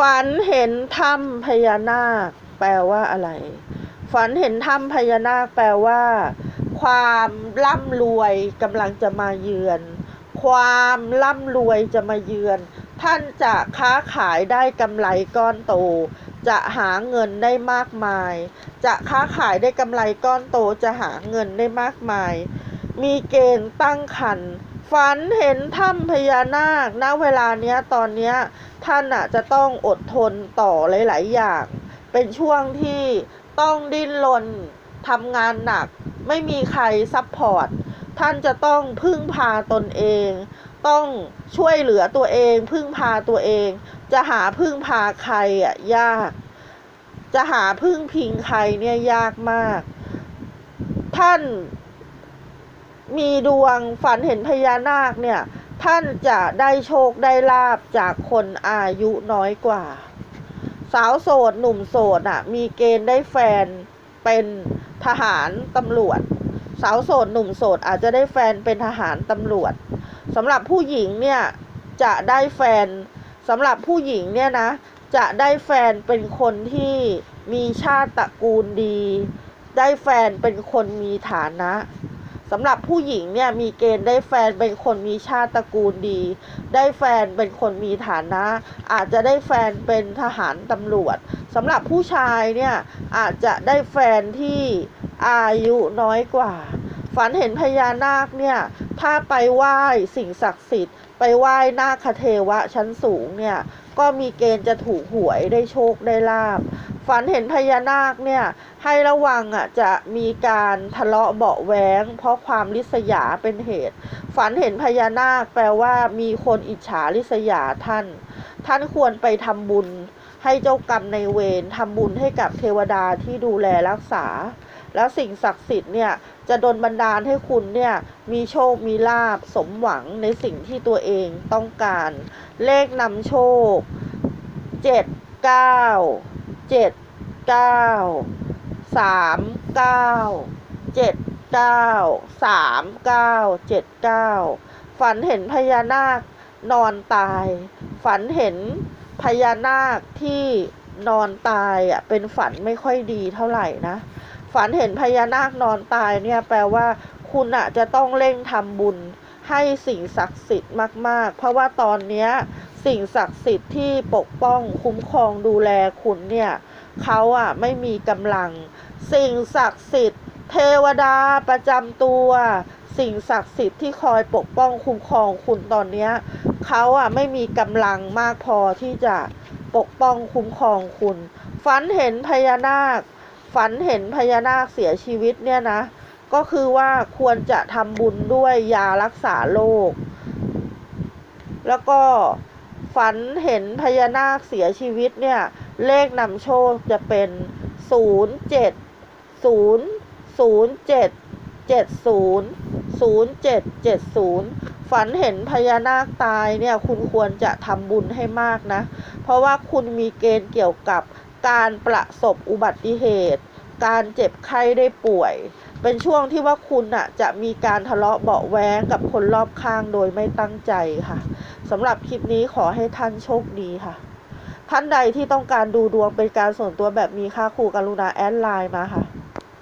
ฝันเห็นถ้ำพญานาค แปลว่าอะไร ฝันเห็นถ้ำพญานาค แปลว่า ความร่ำรวยกำลังจะมาเยือน ความร่ำรวยจะมาเยือน ท่านจะค้าขายได้กำไรก้อนโต จะหาเงินได้มากมาย จะค้าขายได้กำไรก้อนโตจะหาเงินได้มากมาย มีเกณฑ์ตั้งขัน ฝันเห็นถ้ำพญานาคณเวลาเนี้ยตอนเนี้ยท่านอะจะต้องอดทนต่อหลาย ๆ อย่าง เป็นช่วงที่ต้องดิ้นรนทำงานหนัก ไม่มีใครซัพพอร์ตท่านจะต้องพึ่งพาตนเอง ต้องช่วยเหลือตัวเอง พึ่งพาตัวเอง จะหาพึ่งพาใครอะยาก จะหาพึ่งพิงใครเนี่ยยากมาก ท่าน มีดวงฝันเห็นพญานาคเนี่ย ท่านจะได้โชคได้ลาบจากคนอายุน้อยกว่า สาวโสดหนุ่มโสดอะ มีเกณฑ์ได้แฟนเป็นทหารตำรวจ สาวโสดหนุ่มโสดอาจจะได้แฟนเป็นทหารตำรวจสำหรับผู้หญิงเนี่ยจะได้แฟนสำหรับผู้หญิงเนี่ยนะ จะได้แฟนเป็นคนที่มีชาติตระกูลดี ได้แฟนเป็นคนมีฐานะ สำหรับผู้หญิงเนี่ยมีเกณฑ์ได้แฟนเป็นคนมีชาติตระกูลดี ได้แฟนเป็นคนมีฐานะ อาจจะได้แฟนเป็นทหารตำรวจสำหรับผู้ชายเนี่ยอาจจะได้แฟนที่อายุน้อยกว่า ฝันเห็นพญานาคเนี่ยถ้าไปไหว้สิ่งศักดิ์สิทธิ์ ไปไหว้นาคเทวะชั้นสูงเนี่ยก็มีเกณฑ์จะถูกหวยได้โชคได้ลาบฝันเห็นพญานาคเนี่ยให้ระวังอะจะมีการทะเลาะเบาะแว้งเพราะความริษยาเป็นเหตุ ฝันเห็นพญานาคแปลว่ามีคนอิจฉาริษยาท่าน ท่านควรไปทำบุญให้เจ้ากรรมในเวรทำบุญให้กับเทวดาที่ดูแลรักษา แล้วสิ่งศักดิ์สิทธิ์เนี่ยจะดลบันดาลให้คุณเนี่ยมีโชคมีลาบสมหวังในสิ่งที่ตัวเองต้องการ เลขนำโชคเจ็ดเก้าเจ็ดเก้าสามเก้าเจ็ดเก้าสามเก้าเจ็ดเก้าฝันเห็นพญานาคนอนตาย ฝันเห็นพญานาคที่นอนตายอะเป็นฝันไม่ค่อยดีเท่าไหร่นะ ฝันเห็นพญานาคนอนตายเนี่ยแปลว่าคุณอะจะต้องเร่งทำบุญให้สิ่งศักดิ์สิทธิ์มาก ๆ เพราะว่าตอนเนี้ยสิ่งศักดิ์สิทธิ์ที่ปกป้องคุ้มครองดูแลคุณเนี่ยเขาอะไม่มีกำลัง สิ่งศักดิ์สิทธิ์ เทวดาประจำตัว สิ่งศักดิ์สิทธิ์ที่คอยปกป้องคุ้มครองคุณตอนเนี้ยเขาอะไม่มีกำลังมากพอที่จะปกป้องคุ้มครองคุณ ฝันเห็นพญานาค ฝันเห็นพญานาคเสียชีวิตเนี่ยนะ ก็คือว่าควรจะทำบุญด้วยยารักษาโรคแล้วก็ฝันเห็นพญานาคเสียชีวิตเนี่ย เลขนำโชคจะเป็นศูนย์เจ็ดศูนย์ศูนย์เจ็ดเจ็ดศูนย์ศูนย์เจ็ดเจ็ดศูนย์ฝันเห็นพญานาคตายเนี่ย คุณควรจะทำบุญให้มากนะ เพราะว่าคุณมีเกณฑ์เกี่ยวกับ การประสบอุบัติเหตุ การเจ็บไข้ได้ป่วย เป็นช่วงที่ว่าคุณอะจะมีการทะเลาะเบาะแว้งกับคนรอบข้างโดยไม่ตั้งใจค่ะสำหรับคลิปนี้ขอให้ท่านโชคดีค่ะ ท่านใดที่ต้องการดูดวงเป็นการส่วนตัวแบบมีค่าครูกรุณาแอดไลน์มาค่ะ